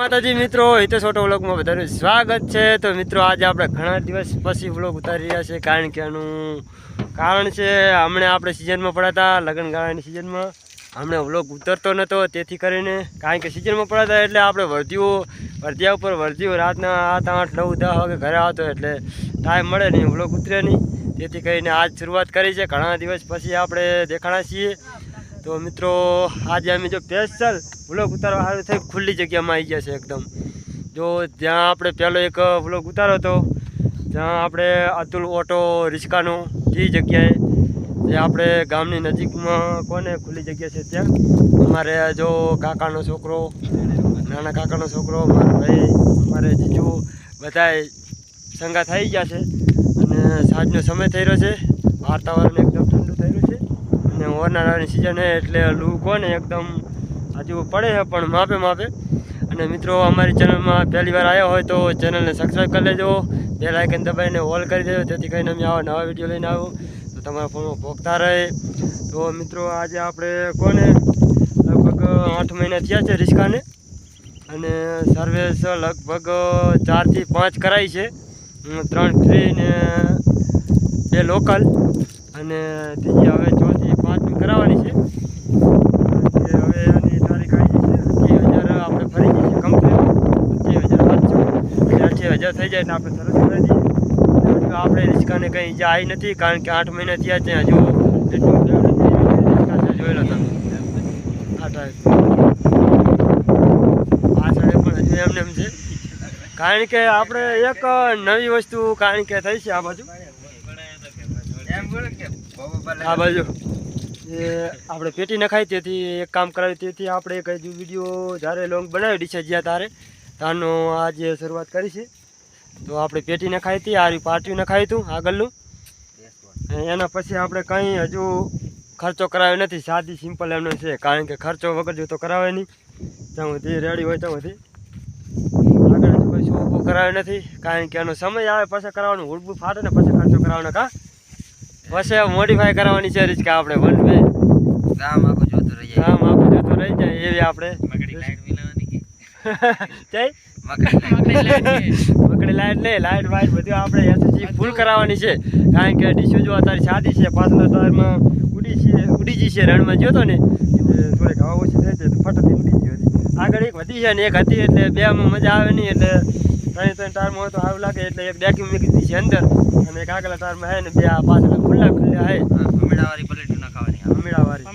માતાજી મિત્રો હિતેશ ઓટો વ્લોગમાં બધાનું સ્વાગત છે. તો મિત્રો, આજે આપણે ઘણા દિવસ પછી વ્લોગ ઉતારી રહ્યા છે કારણ કે આનું કારણ છે, હમણાં આપણે સિઝનમાં પડાતા હતા ગાળાની સિઝનમાં હમણાં વ્લોગ ઉતરતો નહોતો તેથી કરીને કારણ કે સિઝનમાં પડાતા એટલે આપણે વર્ધીઓ વર્ધિયા ઉપર વર્ધીઓ રાતના આઠ આઠ, નવ, દસ વાગે ઘરે આવતો, એટલે ટાઈમ મળે નહીં, વ્લોગ ઉતરે નહીં. તેથી કરીને આજ શરૂઆત કરી છે. ઘણા દિવસ પછી આપણે દેખાણા છીએ. તો મિત્રો, આજે અમે જો સ્પેશિયલ વ્લોગ ઉતારવા સારું થઈ ખુલ્લી જગ્યામાં આવી ગયા છે એકદમ. જો જ્યાં આપણે પહેલો એક વ્લોગ ઉતાર્યો હતો, જ્યાં આપણે અતુલ ઓટો રિક્ષાનો જે જગ્યાએ, જે આપણે ગામની નજીકમાં કોને ખુલ્લી જગ્યા છે ત્યાં, અમારે જો કાકાનો છોકરો, નાના કાકાનો છોકરો, મારા ભાઈ, અમારે જીજુ બધાય સંગા થઈ ગયા છે. અને સાંજનો સમય થઈ રહ્યો છે વાતાવરણ એકદમ અને ઓરનાળાની સિઝન છે એટલે લૂ કોને એકદમ હજુ પડે છે, પણ માપે માપે. અને મિત્રો, અમારી ચેનલમાં પહેલી વાર આવ્યા હોય તો ચેનલને સબસ્ક્રાઈબ કરી લેજો. બે લાઇકન દબાઈને ઓલ કરી દેજો, જેથી કરીને અમે આવા નવા વીડિયો લઈને આવું. તો તમારા ફોનમાં ભોગતા રહે. તો મિત્રો, આજે આપણે કોને? લગભગ આઠ મહિના થયા છે રિસ્કાને અને સર્વિસ લગભગ ચારથી પાંચ કરાઈ છે. ત્રણ ફ્રી ને બે લોકલ અને ત્રીજી હવે ચોથી પાંચમી કરાવવાની છે. હવે એની તારીખ છે. પચીસ હજાર આપણે ફરી જઈએ કમ્પ્લીટ પચીસ હજાર અઠ્યાસી હજાર થઈ જાય એટલે આપણે સરસ કરી આપણે રિસ્કાને કંઈ ઈજા આવી નથી, કારણ કે આઠ મહિના થયા છે, હજુ જોયેલો તમે. આ ટાઈપ પણ હજુ એમને એમ છે. કારણ કે આપણે એક નવી વસ્તુ, કારણ કે થઈ છે આ બાજુ. આ બાજુ એ આપણે પેટી નખાય તેથી એક કામ કરાવી તેથી આપણે એક હજુ વીડિયો જ્યારે લોંગ બનાવી છે જ્યાં તારે તારનો આજે શરૂઆત કરી છે. તો આપણે પેટી નખાઈ હતી આ પાટિયું નખાયું હતું આગળનું. એના પછી આપણે કંઈ હજુ ખર્ચો કરાવ્યો નથી. સાદી સિમ્પલ એમનો છે. કારણ કે ખર્ચો વગર જો તો કરાવે નહીં. ત્યાં સુધી રેડી હોય ત્યાં સુધી. આગળ હજુ કોઈ શું ઊભું નથી. કારણ કે એનો સમય આવે પછી કરાવવાનું. ઉડબું ફાટે ને પછી ખર્ચો કરાવવાનો કા? પછી મોડિફાઈ કરવાની છે રીત આપણે વન વે ગામ આખું જોતું રહી જાય. કામ આખું જોતું રહી જાય એવી આપણે. મકડી લાઈટ મિલાવવાની કે? જય મકડી લાઈટ. પકડી લાઈટ લે લાઈટ વાઈટ બધું આપણે એસએસસી ફૂલ કરાવવાની છે. કારણ કે ડીશુ જો અત્યારે સાદી છે પાછળ ટાયરમાં ઉડી છે ઉડી ગઈ છે રણમાં જોતો ને થોડીક હવા ઓછી થઈ છે તો ફટાથી ઉડી ગઈ હતી. આગળ એક વધી છે ને એક હતી એટલે બેમાં મજા આવે નહીં એટલે ત્રણ ત્રણ ટાયરમાં હોય તો સારું લાગે એટલે એક ડેકી મૂકી દીધી છે અંદર. અને એક આગલા ટાયરમાં હે ને બે આ પાછળ ખુલ્લા ખુલ્લા હે ભમડાવાળી પ્લેટ ના ખાવાની અમીડાવાળી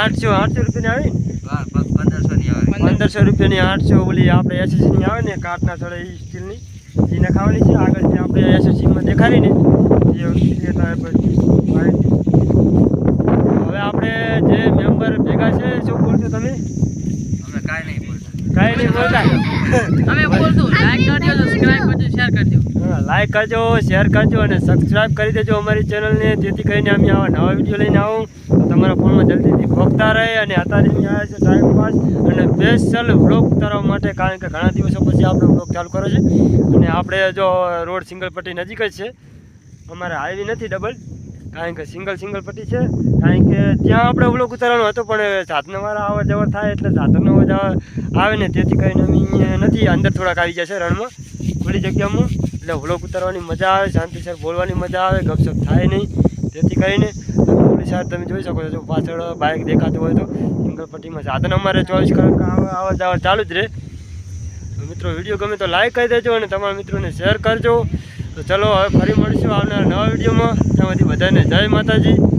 આઠસો આઠસો રૂપિયાની આવી ને? વાહ પંદરસો આવે. પંદરસો રૂપિયાની આઠસો ઓલી આપણે એસએસસીની આવે ને કાટના સળે એ સ્ટીલની એ નખાવાની છે. આગળ જે આપણે એસએસસીમાં દેખાડીને એ એ ટાઈપ જ વાયરની. હવે આપણે જે મેમ્બર ભેગા છે શું બોલશો તમે અમે કાંઈ નહીં બોલતા કાંઈ નહીં બોલતા અમે બોલતું લાઈક કરજો સબસ્ક્રાઇબ કરજો શેર કરજો. લાઈક કરજો શેર કરજો અને સબસ્ક્રાઈબ કરી દેજો અમારી ચેનલને જેથી કરીને અમે આવા નવા વીડિયો લઈને આવું. તો તમારા ફોનમાં જલ્દીથી ભોગતા રહે અને અત્યારે અમે આવ્યા છે ટાઈમ અને સ્પેશિયલ વ્લોગ ઉતારવા માટે, કારણ કે ઘણા દિવસો પછી આપણે વ્લોગ ચાલુ કર્યો છે. અને આપણે જો રોડ સિંગલ પટ્ટી નજીક જ છે. અમારે હાઈવે નથી ડબલ કારણ કે સિંગલ સિંગલ પટ્ટી છે, કારણ કે ત્યાં આપણે વ્લોગ ઉતારવાનો હતો, પણ સાધનવાળા અવર જવર થાય એટલે સાધનો આવે ને તેથી કરીને અમે અહીંયા નથી, અંદર થોડાક આવી છે રણમાં, ખુલ્લી જગ્યામાં, એટલે વ્લોગ ઉતારવાની મજા આવે શાંતિસર બોલવાની મજા આવે, ગપસપ થાય નહીં, તેથી કરીને પોલીસ સાહેબ તમે જોઈ શકો છો, પાછળ બાઇક દેખાતું હોય તો, સિંગલ પટ્ટીમાં સાધન અમારે ચોવીસ કલાક આવવા જવા ચાલુ જ રહે. મિત્રો, વીડિયો ગમે તો લાઈક કરી દેજો અને તમારા મિત્રોને શેર કરજો. તો ચલો હવે ફરી મળીશું આવનારા નવા વિડીયોમાં. ત્યાં બધી બધાને જય માતાજી.